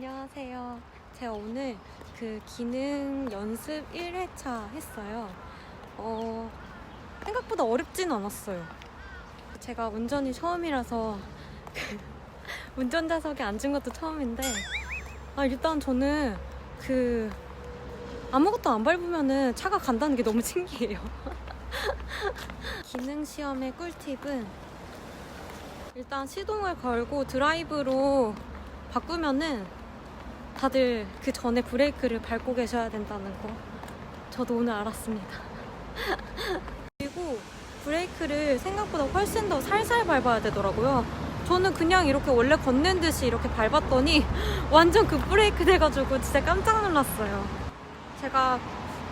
안녕하세요. 제가 오늘 그 기능 연습 1회차 했어요. 어, 생각보다 어렵진 않았어요. 제가 운전이 처음이라서 그 운전자석에 앉은 것도 처음인데, 아, 일단 저는 그 아무것도 안 밟으면은 차가 간다는 게 너무 신기해요. 기능 시험의 꿀팁은 일단 시동을 걸고 드라이브로 바꾸면은 다들 그 전에 브레이크를 밟고 계셔야 된다는 거 저도 오늘 알았습니다. 그리고 브레이크를 생각보다 훨씬 더 살살 밟아야 되더라고요. 저는 그냥 이렇게 원래 걷는 듯이 이렇게 밟았더니 완전 그 브레이크 돼가지고 진짜 깜짝 놀랐어요. 제가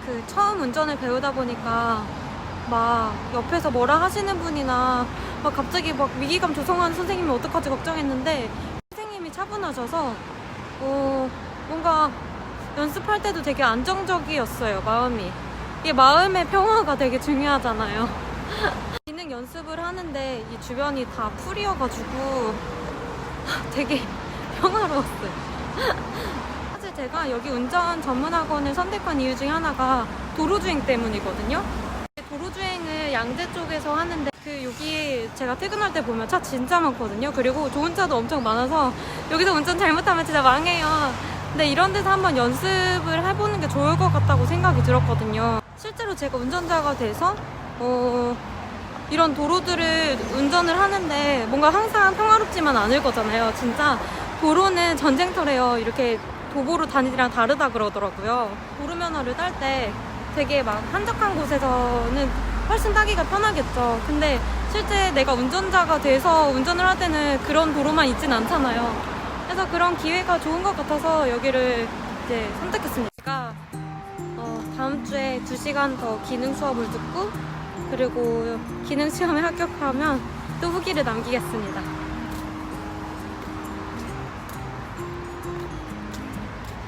그 처음 운전을 배우다 보니까 막 옆에서 뭐라 하시는 분이나 막 갑자기 막 위기감 조성하는 선생님이 어떡하지 걱정했는데 선생님이 차분하셔서 어, 뭔가 연습할 때도 되게 안정적이었어요 마음이. 이게 마음의 평화가 되게 중요하잖아요. 기능 연습을 하는데 이 주변이 다 풀이어가지고 되게 평화로웠어요. 사실 제가 여기 운전 전문학원을 선택한 이유 중에 하나가 도로주행 때문이거든요. 도로주행을 양재 쪽에서 하는데 그 여기 제가 퇴근할 때 보면 차 진짜 많거든요. 그리고 좋은 차도 엄청 많아서 여기서 운전 잘못하면 진짜 망해요. 근데 이런 데서 한번 연습을 해보는 게 좋을 것 같다고 생각이 들었거든요. 실제로 제가 운전자가 돼서 어, 이런 도로들을 운전을 하는데 뭔가 항상 평화롭지만 않을 거잖아요. 진짜 도로는 전쟁터래요. 이렇게 도보로 다니기랑 다르다 그러더라고요. 도로 면허를 딸 때 되게 막 한적한 곳에서는 훨씬 타기가 편하겠죠. 근데 실제 내가 운전자가 돼서 운전을 할 때는 그런 도로만 있진 않잖아요. 그래서 그런 기회가 좋은 것 같아서 여기를 이제 선택했습니다. 어, 다음 주에 2시간 더 기능 수업을 듣고 그리고 기능 시험에 합격하면 또 후기를 남기겠습니다.